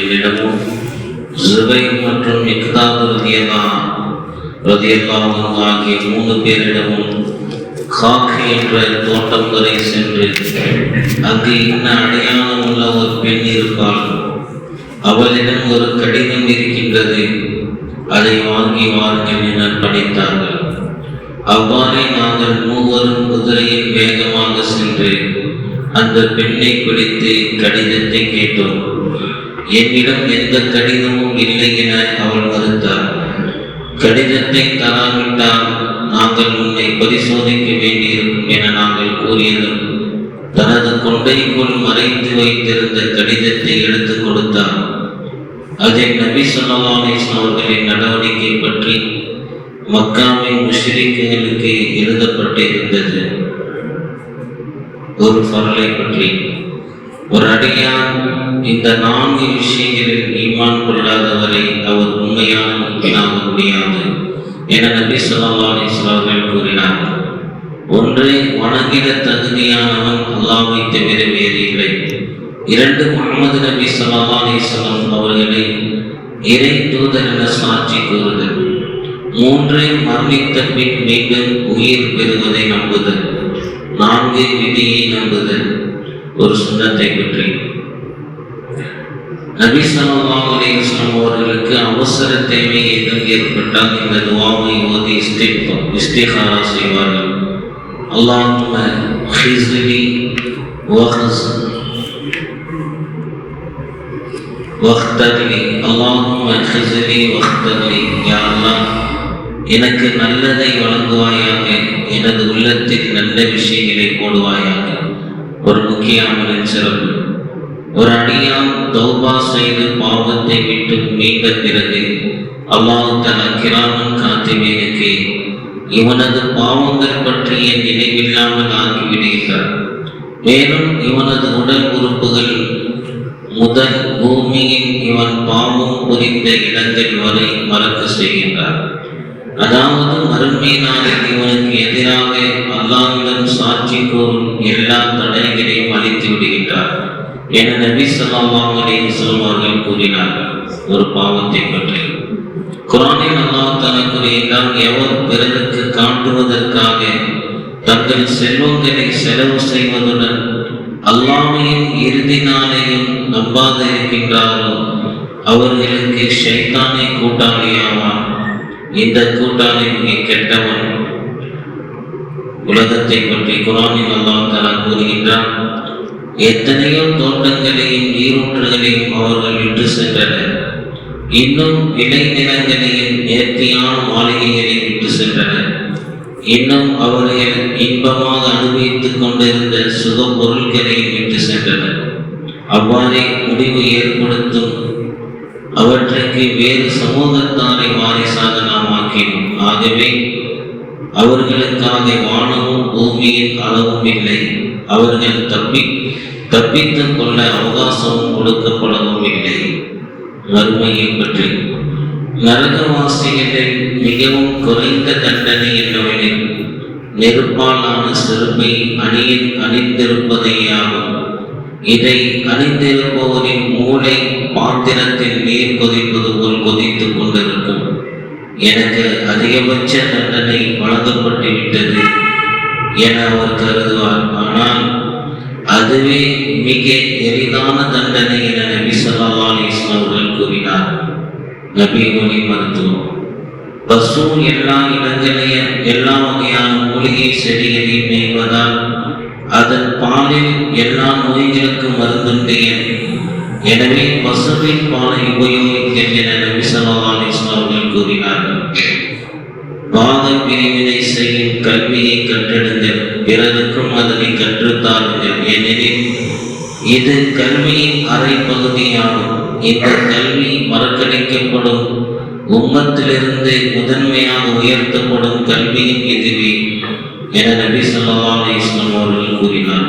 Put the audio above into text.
என்னிடமும் ஜுபைர் மற்றும் இக்தாத் ரலியல்லாஹு ரலியல்லாஹு அன்ஹு ஆகிய மூணு பேரிடமும் காக்கி என்ற தோட்டம் வரை சென்று அங்கு இன்ன அடையாளம் உள்ள ஒரு பெண் இருப்பாள். அவளிடம் ஒரு கடிதம் இருக்கின்றது. அதை வாங்கி வாருங்கள் என பணித்தார்கள் அவ்வாறே நாங்கள் மூவரும் குதிரையில் வேகமாக சென்று அந்த பெண்ணை பிடித்து கடிதத்தை கேட்டோம். என்னிடம் எந்த கடிதமும் இல்லை என அவள் மறுத்தார் கடிதத்தை தராவிட்டால் நாங்கள் உன்னை பரிசோதிக்க வேண்டியிருக்கும் என நாங்கள் கூறியதும் தனது கொண்டைக்குள் மறைத்து வைத்திருந்த கடிதத்தை எடுத்துக் கொடுத்தார் அதில் நபி ஸல்லல்லாஹு அவர்களின் நடவடிக்கை பற்றி மக்காவின் முஷ்ரிக்குகளுக்கு எழுதப்பட்டிருந்தது. ஒரு பரலை பற்றி. ஒரு அடியான் இந்த நான்கு விஷயங்களில் ஈமான் கொள்ளாதவரை அவர் உண்மையான முக்தினாக முடியாது என நபி ஸல்லல்லாஹு அலைஹி கூறினார். ஒன்று வணங்கிட தகுதியானவன் அல்லாமை தவிர வேறு இல்லை இரண்டு முகமது நபி ஸல்லல்லாஹு அவர்களை இறை தூதர் என சாட்சி கூறுதல். மூன்று மரணித்த பின் மீண்டும் உயிர் பெறுவதை நம்புதல் நான்கு விதியை நம்புதல் ஒரு சுண்ணத்தை பற்றி நபி ஸல்லல்லாஹு அலைஹி வஸல்லம் அவர்களுக்கு அவசர தேவை ஏதும் ஏற்பட்டால் இந்த துவாவை ஓதி இஸ்திஃபா இஸ்திகாரா செய்வார்கள் அல்லாஹும்ம ஹிஸ்லி வஹஸ் வக்தர்லி அல்லாஹும்ம ஹிஸ்லி வக்தர்லி யா அல்லாஹ் எனக்கு நல்லதை வழங்குவாயாக எனது உள்ளத்தில் நல்ல விஷயங்களை போடுவாயாக. ஒரு முக்கிய அமலின் சிறப்பு ஒரு அடியான் தௌபா செய்து பாவத்தை விட்டு மீண்ட பிறகு அல்லாஹ் தன் கிராமன் காத்திமேனுக்கு இவனது பாவங்கள் பற்றிய நினைவில்லாமல் ஆகிவிடுகிறார். மேலும் இவனது உடல் உறுப்புகள் முதல் பூமியின் இவன் பாவம் புரிந்த இடத்தில் வரை அதாவது மறுமை நாளில் இவனுக்கு எதிராக அல்லாவிடம் சாட்சி கூறும் எல்லா தடைகளையும் அழித்து விடுகின்றார் என நபி ஸல்லல்லாஹு அலைஹி வஸல்லம் கூறினார்கள். ஒரு பாவத்தை பற்றி. குரானில் அல்லாஹ் தனக்குரியெல்லாம் எவர் பிறருக்கு காட்டுவதற்காக தங்கள் செல்வங்களை செலவு செய்வதுடன் அல்லாமையும் இறுதி நாளையும் நம்பாது இருக்கின்றாரோ அவர்களுக்கு ஷைத்தானை கூட்டாளியாவான். இந்த கூட்டாளி மிக கெட்டவன் உலகத்தை பற்றி குரானில் அல்லாஹ் தலா கூறுகின்றான் எத்தனையோ தோட்டங்களையும் நீரூற்றுகளையும் அவர்கள் விட்டு சென்றனர். இன்னும் விளை நிலங்களையும் நேர்த்தியான மாளிகைகளையும் விட்டு சென்றனர். இன்னும் அவர்கள் இன்பமாக அனுபவித்துக் கொண்டிருந்த சுக பொருட்களையும் விட்டு சென்றனர். அவ்வாறே முடிவு ஏற்படுத்தும் அவற்றுக்கு வேறு சமூகத்தாரை வாரிசாக நாம் ஆகவே அவர்களுக்காக வானமும் பூமியின் அளவும் இல்லை. அவர்கள் தப்பி தப்பித்துக் கொள்ள அவகாசமும் கொடுக்கப்படவும் இல்லை. வறுமையை பற்றி. நரகவாசிகளில் மிகவும் குறைந்த தண்டனை என்னவெனில் நெருப்பாலான செருப்பை அணியில் அணிந்திருப்பதேயாகும். இதை அணிந்திருப்பவரின் மூளை பாத்திரத்தில் நீர் கொதிப்பது போல் கொதித்து எனக்கு அதிகபட்ச தண்டனை வழங்கப்பட்டு விட்டது என அவர் கருதுவார். ஆனால் அதுவே மிக எளிதான தண்டனை என நபி சொல்லா அலைஹி கூறினார். நபி மொழி மருத்துவம். பசு எல்லா இடங்களையும் எல்லா வகையான மூலிகை செடிகளையும் மேய்வதால் அதன் பாலில் எல்லா நோய்களுக்கும் மருந்துண்டு எனவே பசுவின் பாலை உபயோகிக்க என நபி சொல்லா அலைஹி கூறினார்கள். கல்வியை கற்றெடுங்கள் பிறருக்கும் அதனை கற்றுத்தாருங்கள் ஏனெனில் இது கல்வியின் அரை பகுதியாகும் இந்த கல்வி மறக்கடிக்கப்படும். உம்மத்திலிருந்து முதன்மையாக உயர்த்தப்படும் கல்வியும் இதுவே என நபி சொல்லா அலைஹி அவர்கள் கூறினார்